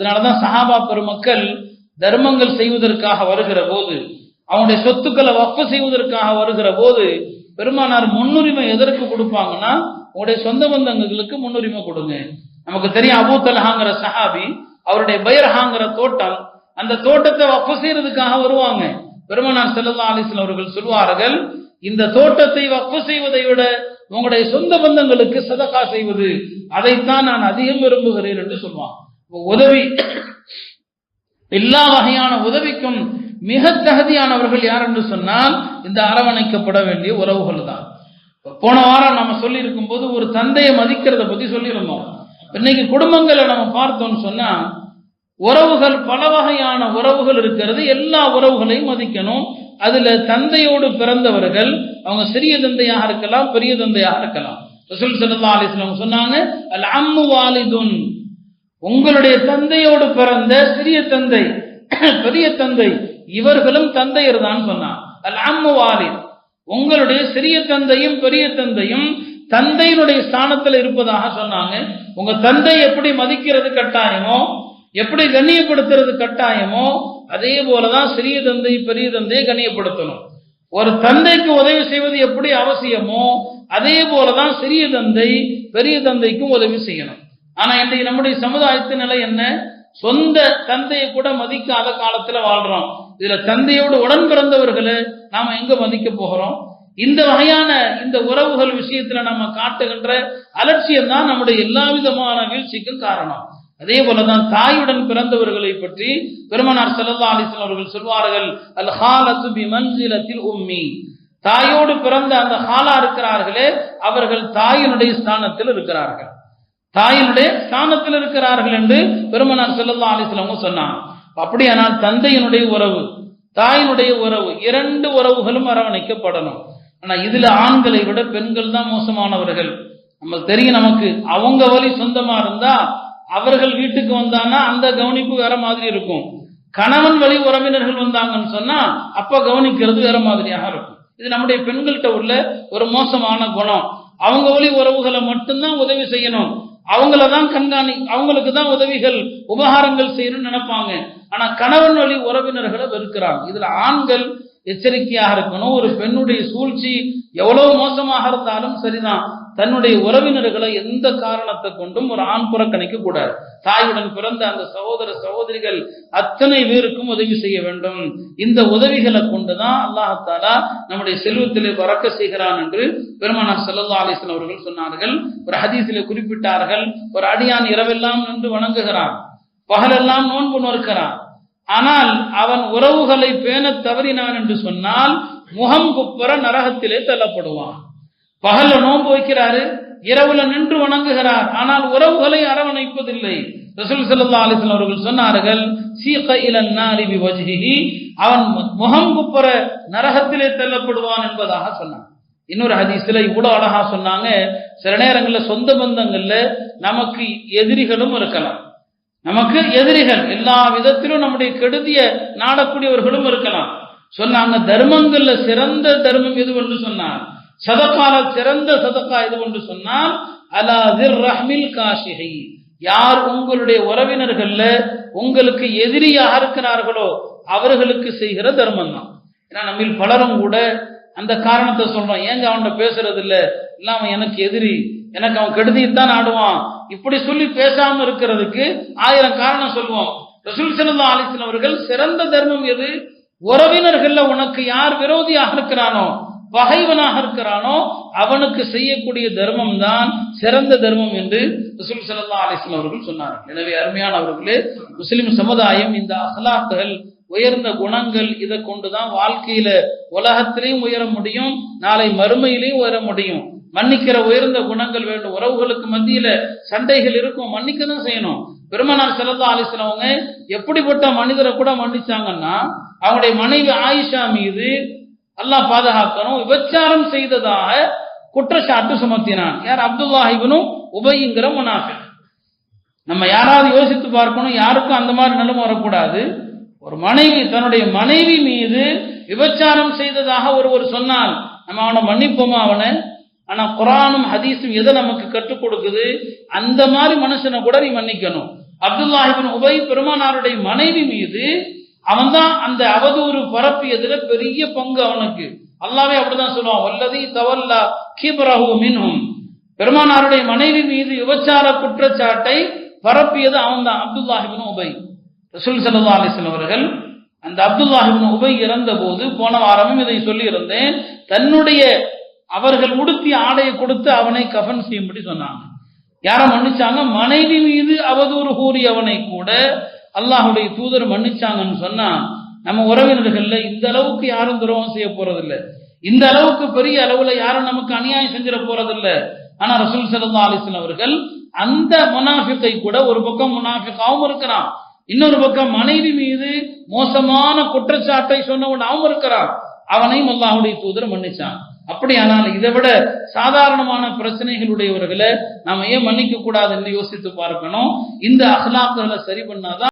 அதனாலதான் சஹாபா பெருமக்கள் தர்மங்கள் செய்வதற்காக வருகிற போது அவனுடைய சொத்துக்களை வக்ஃபு செய்வதற்காக வருகிற போது பெருமானார் முன்னுரிமை எதற்கு கொடுப்பாங்கன்னா உங்களுடைய சொந்த பந்தங்களுக்கு முன்னுரிமை கொடுங்க. நமக்கு தெரியும் அபூ தலஹாங்கிற சஹாபி அவருடைய பைரஹாங்கிற தோட்டம் அந்த தோட்டத்தை வக்ஃபு செய்யறதுக்காக வருவாங்க. பெருமானார் செல்லல்லா அலிஸ்லாம் அவர்கள் சொல்வார்கள் இந்த தோட்டத்தை வக்ஃபு செய்வதை விட உங்களுடைய சொந்த பந்தங்களுக்கு சதக்கா செய்வது அதைத்தான் நான் அதிகம் விரும்புகிறேன் என்று சொல்லுவான் உதவி எல்லா வகையான உதவிக்கும் மிக தகுதியானவர்கள் யார் என்று சொன்னால் இந்த அரவணைக்கப்பட வேண்டிய உறவுகள் தான். போன வாரம் நம்ம சொல்லி இருக்கும் போது ஒரு தந்தையை மதிக்கிறத பத்தி சொல்லியிருந்தோம். இன்னைக்கு குடும்பங்களை நம்ம பார்த்தோம்னு சொன்னா உறவுகள் பல வகையான உறவுகள் இருக்கிறது. எல்லா உறவுகளையும் மதிக்கணும். அதுல தந்தையோடு பிறந்தவர்கள் அவங்க சிறிய தந்தையாக இருக்கலாம் பெரிய தந்தையாக இருக்கலாம். ரசூல் சல்லா அலிஸ்லாம் சொன்னாங்க அல் அம்மு வாலிதுன். உங்களுடைய தந்தையோடு பிறந்த சிறிய தந்தை பெரிய தந்தை இவர்களும் தந்தையர் தான் சொன்னான். அல் அம்மு உங்களுடைய சிறிய தந்தையும் பெரிய தந்தையும் தந்தையினுடைய ஸ்தானத்தில் இருப்பதாக சொன்னாங்க. உங்க தந்தை எப்படி மதிக்கிறது கட்டாயமோ எப்படி கண்ணியப்படுத்துறது கட்டாயமோ அதே போலதான் சிறிய தந்தை பெரிய தந்தையை கண்ணியப்படுத்தணும். ஒரு தந்தைக்கு உதவி செய்வது எப்படி அவசியமோ அதே போலதான் சிறிய தந்தை பெரிய தந்தைக்கும் உதவி செய்யணும். ஆனா இன்றைக்கு நம்முடைய சமுதாயத்தின் நிலை என்ன? சொந்த தந்தையை கூட மதிக்காத காலத்துல வாழ்றோம். இதுல தந்தையோடு உடன் பிறந்தவர்களை நாம எங்க மதிக்க போகிறோம்? இந்த வகையான இந்த உறவுகள் விஷயத்துல நம்ம காட்டுகின்ற அலட்சியம் தான் நம்முடைய எல்லா விதமான வீழ்ச்சிக்கும் காரணம். அதே போலதான் தாயுடன் பிறந்தவர்களை பற்றி பெருமனார் செல்லல்லா அலிஸ்லாம் அவர்கள் சொல்வார்கள் அல் ஹாலத்து பி உம்மி. தாயோடு பிறந்த அந்த ஹாலா இருக்கிறார்களே அவர்கள் தாயினுடைய ஸ்தானத்தில் இருக்கிறார்கள். தாயினுடைய ஸ்தானத்தில் இருக்கிறார்கள் என்று பெருமனார் செல்லல்லா அலிஸ்லாம் சொன்னான் அப்படியானால் தந்தையினுடைய உறவு தாயினுடைய உறவு இரண்டு உறவுகளும் அரவணைக்கப்படணும். ஆனா இதுல ஆண்களை விட பெண்கள் தான் மோசமானவர்கள். நமக்கு தெரியும் நமக்கு அவங்க வழி சொந்தமா இருந்தா அவர்கள் வீட்டுக்கு வந்தானா அந்த கவனிப்பு வேற மாதிரி இருக்கும். கணவன் வழி உறவினர்கள் வந்தாங்கன்னு சொன்னா அப்ப கவனிக்கிறது வேற மாதிரியாக இருக்கும். இது நம்முடைய பெண்கள்கிட்ட உள்ள ஒரு மோசமான குணம். அவங்க வழி உறவுகளை மட்டும்தான் உதவி செய்யணும். அவங்கள தான் கண்காணி அவங்களுக்கு தான் உதவிகள் உபகாரங்கள் செய்யணும்னு நினைப்பாங்க. ஆனா கணவன் வழி உறவினர்களை வெறுக்கிறாங்க. இதுல ஆண்கள் எச்சரிக்கையாக இருக்கணும். ஒரு பெண்ணுடைய சூழ்ச்சி எவ்வளவு மோசமாக இருந்தாலும் சரிதான். தன்னுடைய உறவினர்களை எந்த காரணத்தை கொண்டும் ஒரு ஆண் புறக்கணிக்க கூடாது. தாயுடன் பிறந்த அந்த சகோதர சகோதரிகள் அத்தனை பேருக்கும் உதவி செய்ய வேண்டும். இந்த உதவிகளை கொண்டுதான் அல்லாஹாலா நம்முடைய செல்வத்திலே பறக்க செய்கிறான் என்று பெருமானார் சல்லா அலிஸ்லாம் அவர்கள் சொன்னார்கள். ஒரு ஹதீஸிலே குறிப்பிட்டார்கள். ஒரு அடியான் இரவெல்லாம் நின்று வணங்குகிறான். பகலெல்லாம் நோன்பு நோக்கிறான் ஆனால் அவன் உறவுகளை பேண தவறினான் என்று சொன்னால் முகம் குப்புற நரகத்திலே தள்ளப்படுவான். பகல்ல நோன்பு வைக்கிறாரு. இரவுல நின்று வணங்குகிறார். ஆனால் உறவுகளை அரவணைப்பதில்லை. ரசூல் சல்லா அலிஸ்லாம் அவர்கள் சொன்னார்கள் சீக இலன் நாரிபி வஜ்ஹிஹி அவன் முகம் குப்புற நரகத்திலே தள்ளப்படுவான் என்பதாக சொன்னான். இன்னொரு ஹதீஸ்ல இவ்வளவு அழகா சொன்னாங்க. சில நேரங்களில் சொந்த பந்தங்கள்ல நமக்கு எதிரிகளும் இருக்கலாம். நமக்கு எதிரிகள் எல்லா விதத்திலும் நம்முடைய கெடுதிய நாடக்கூடியவர்களும் இருக்கலாம். சொன்னாங்க தர்மங்கள்ல சிறந்த தர்மம் எதுவென்று சொன்னார். சதக்கால சிறந்த சதக்கா எது என்று சொன்னால் அலாதிர் ரஹ்மில் காஷிகை யார் உங்களுடைய உறவினர்கள்ல உங்களுக்கு எதிரியாக இருக்கிறார்களோ அவர்களுக்கு செய்கிற தர்மம் தான் ஏன்னா நம்மில் பலரும் கூட அந்த காரணத்தை சொல்றோம். ஏங்க அவன்கிட்ட பேசுறது இல்ல இல்ல அவன் எனக்கு எதிரி. எனக்கு அவன் கெடுதித்தான் ஆடுவான். இப்படி சொல்லி பேசாம இருக்கிறதுக்கு ஆயிரம் காரணம் சொல்லுவோம். ரசூல் சல்லா அலிஸ்லாம் அவர்கள் சிறந்த தர்மம் எது? உறவினர்கள்ல உனக்கு யார் விரோதியாக இருக்கிறானோ பகைவனாக இருக்கிறானோ அவனுக்கு செய்யக்கூடிய தர்மம் தான் சிறந்த தர்மம் என்று ரசூல் சல்லா அலிஸ்லாம் அவர்கள் சொன்னார்கள். எனவே அருமையானவர்களே முஸ்லிம் சமுதாயம் இந்த அஹ்லாக்குகள் உயர்ந்த குணங்கள் இதை கொண்டுதான் வாழ்க்கையில உலகத்திலையும் உயர முடியும் நாளை மறுமையிலையும் உயர முடியும். மன்னிக்கிற உயர்ந்த குணங்கள் வேண்டும். உறவுகளுக்கு மத்தியில சண்டைகள் இருக்கும். மன்னிக்க தான் செய்யணும். பெருமனார் செல்லல்லா ஆலோசனவங்க எப்படிப்பட்ட மனிதரை கூட மன்னிச்சாங்கன்னா அவங்களுடைய மனைவி ஆயிஷா மீது அல்லாஹ் பாதுகாக்கணும். விபச்சாரம் செய்ததாக குற்றச்சாட்டு சுமத்தினான். யார்? அப்துல்லாஹிபனும் உபயிங்கிற முனாஃபிக். நம்ம யாராவது யோசித்து பார்க்கணும். யாருக்கும் அந்த மாதிரி நிலைமை வரக்கூடாது. ஒரு மனைவி தன்னுடைய மனைவி மீது விபச்சாரம் செய்ததாக ஒருவர் சொன்னால் நம்ம அவனை மன்னிப்போமா அவனை? ஆனா குரானும் ஹதீஸும் எதை நமக்கு கற்றுக் கொடுக்குது? அந்த மாதிரி மனுஷனை கூட நீ மன்னிக்கணும். அப்துல்லாஹிபின் உபை பெருமானாருடைய மனைவி மீது அவன்தான் அந்த அவதூறு பரப்பியதுல பெரிய பங்கு அவனுக்கு. அல்லாவே அப்படிதான் சொல்லுவான் வல்லதி தவல்லா கீபரஹு மின்ஹும். பெருமானாருடைய மனைவி மீது விபச்சார குற்றச்சாட்டை பரப்பியது அவன் தான் அப்துல்லாஹிபின் உபை. ரசூல் சல்லா அலிஸ்லாம் அவர்கள் அந்த அப்துல்லாஹிபின் உபை இறந்த போது போன வாரமும் இதை சொல்லி இருந்தேன் தன்னுடைய அவர்கள் உடுத்திய ஆடையை கொடுத்து அவனை கஃன் செய்யும்படி சொன்னாங்க. யாரை மன்னிச்சாங்க? மனைவி மீது அவதூறு கூறியவனை கூட அல்லாஹுடைய தூதர் மன்னிச்சாங்கன்னு சொன்னா நம்ம உறவினர்கள்ல இந்த அளவுக்கு யாரும் துரோகம் செய்ய போறதில்ல. இந்த அளவுக்கு பெரிய அளவுல யாரும் நமக்கு அநியாயம் செஞ்சிட போறதில்ல. ஆனா ரசூல் சல்லா அலிஸ்லாம் அவர்கள் அந்த முனாஃபிக்கை கூட ஒரு பக்கம் முனாஃபிக்காவும் இருக்கிறான். இன்னொரு பக்கம் மனைவி மீது மோசமான குற்றச்சாட்டை சொன்னவனாகவும் அவன் இருக்கிறான். அவனையும் அல்லாஹுடைய தூதர் மன்னிச்சான். அப்படியானால் இதை விட சாதாரணமான பிரச்சனைகளுடையவர்களை நாம ஏன் மன்னிக்க கூடாதுன்னு யோசித்து பார்க்கணும். இந்த அகலாக்குகளை சரி பண்ணாதான்